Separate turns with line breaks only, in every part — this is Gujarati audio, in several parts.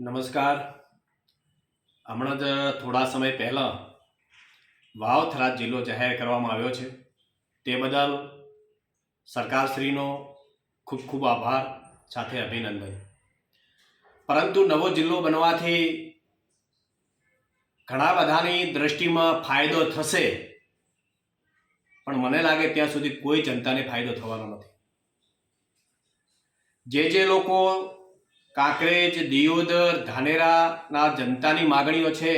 નમસ્કાર. હમણાં જ થોડા સમય પહેલાં વાવ થરાદ જિલ્લો જાહેર કરવામાં આવ્યો છે. તે બદલ સરકારશ્રીનો ખૂબ ખૂબ આભાર, સાથે અભિનંદન. પરંતુ નવો જિલ્લો બનવાથી ઘણા બધાની દ્રષ્ટિમાં ફાયદો થશે, પણ મને લાગે ત્યાં સુધી કોઈ જનતાને ફાયદો થવાનો નથી. જે જે લોકો કાંકરેજ, દિયોદર, ધાનેરાના જનતાની માગણીઓ છે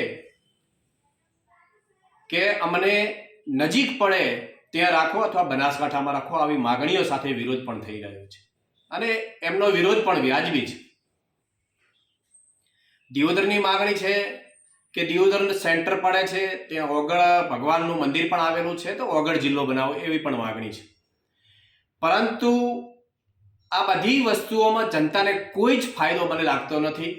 કે અમને નજીક પડે ત્યાં રાખો અથવા બનાસકાંઠામાં રાખો આવી માગણીઓ સાથે વિરોધ પણ થઈ રહ્યો છે. અને એમનો વિરોધ પણ વ્યાજબી છે. દિયોદરની માગણી છે કે દિયોદર સેન્ટર પડે છે, ત્યાં ઓગળ ભગવાનનું મંદિર પણ આવેલું છે, તો ઓગળ જિલ્લો બનાવો એવી પણ માગણી છે. પરંતુ આ બધી વસ્તુઓમાં જનતાને કોઈ જ ફાયદો મને લાગતો નથી.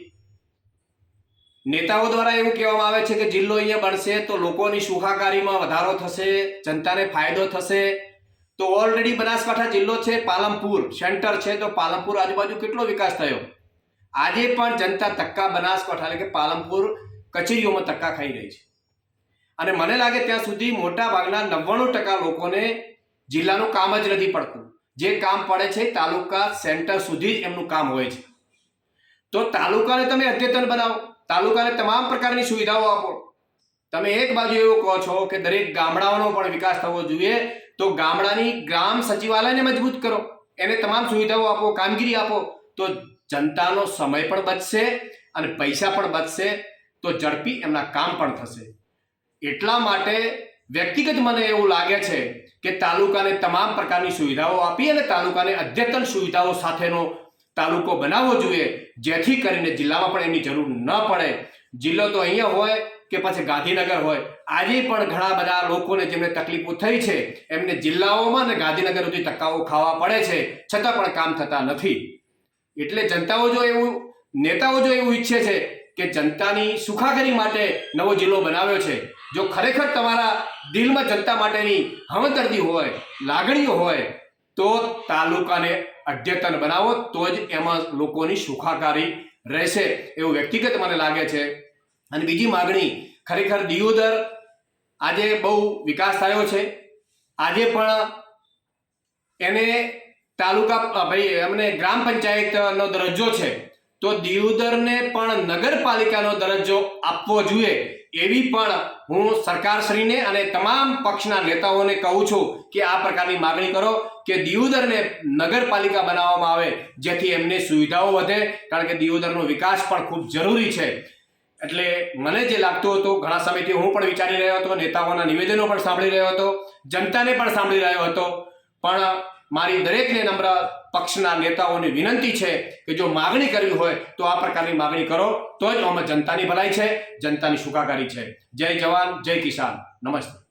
નેતાઓ દ્વારા એવું કહેવામાં આવે છે કે જિલ્લો અહીંયા બનશે તો લોકોની સુખાકારીમાં વધારો થશે, જનતાને ફાયદો થશે. તો ઓલરેડી બનાસકાંઠા જિલ્લો છે પાલમપુર સેન્ટર છે, તો પાલમપુર આજુબાજુ કેટલો વિકાસ થયો? આજે પણ જનતા તક્કા બનાસકાંઠા એટલે કે પાલમપુર કચેરીઓમાં તક્કા ખાઈ રહી છે. અને મને લાગે ત્યાં સુધી મોટા ભાગના નવ્વાણું ટકા લોકોને જિલ્લાનું કામ જ નથી પડતું. જે કામ પડે છે તાલુકા સેન્ટર સુધી જ એમનું કામ હોય છે. તો તાલુકાને તમે અદ્યતન બનાવો. તાલુકાને તમામ પ્રકારની સુવિધાઓ આપો. તમે એક બાજુ એવું કહો છો કે દરેક ગામડાઓનો પણ વિકાસ થવો જોઈએ, તો ગામડાની ગ્રામ સચિવાલયને મજબૂત કરો. એને તમામ સુવિધાઓ આપો, કામગીરી આપો. તો જનતાનો સમય પણ બચશે અને પૈસા પણ બચશે, તો ઝડપી એમના કામ પણ થશે. એટલા માટે વ્યક્તિગત મને એવું લાગે છે કે તાલુકાને તમામ પ્રકારની સુવિધાઓ આપી અને તાલુકાને અદ્યતન સુવિધાઓ સાથેનો તાલુકો બનાવવો જોઈએ, જેથી કરીને જિલ્લામાં પણ એની જરૂર ન પડે. જિલ્લો તો અહીંયા હોય કે પછી ગાંધીનગર હોય. આજે પણ ઘણા બધા લોકોને જેમને તકલીફો થઈ છે, એમને જિલ્લાઓમાં અને ગાંધીનગર સુધી ધક્કાઓ ખાવા પડે છે, છતાં પણ કામ થતા નથી. એટલે જનતાઓ જો એવું, નેતાઓ જો એવું ઈચ્છે છે કે જનતાની સુખાકારી માટે નવો જિલ્લો બનાવ્યો છે. જો ખરેખર તમારા દિલમાં જનતા માટેની હમદર્દી હોય, લાગણીઓ હોય, તો તાલુકાને અદ્યતન બનાવો, તો જ એમાં લોકોની સુખાકારી રહેશે એવું વ્યક્તિગત મને લાગે છે. અને બીજી માગણી, ખરેખર દિયોદર આજે બહુ વિકાસ થયો છે. આજે પણ એને તાલુકા ભાઈ, એમને ગ્રામ પંચાયતનો દરજ્જો છે. તો દિયોદરને પણ નગરપાલિકાનો દરજ્જો આપવો જોઈએ. એવી પણ હું સરકારશ્રીને અને તમામ પક્ષના નેતાઓને કહું છું કે આ પ્રકારની માગણી કરો કે દિયોદરને નગરપાલિકા બનાવવામાં આવે, જેથી એમને સુવિધાઓ વધે, કારણ કે દિયોદરનો વિકાસ પણ ખૂબ જરૂરી છે. એટલે મને જે લાગતું હતું, ઘણા સમયથી હું પણ વિચારી રહ્યો હતો, નેતાઓના નિવેદનો પણ સાંભળી રહ્યો હતો, જનતાને પણ સાંભળી રહ્યો હતો. પણ મારી દરેકને નમ્ર પક્ષના નેતાઓની વિનંતી છે કે જો માગણી કરવી હોય તો આ પ્રકારની માગણી કરો, તો જ આમાં જનતાની ભલાઈ છે, જનતાની સુખાકારી છે. જય જવાન, જય કિસાન. નમસ્તે.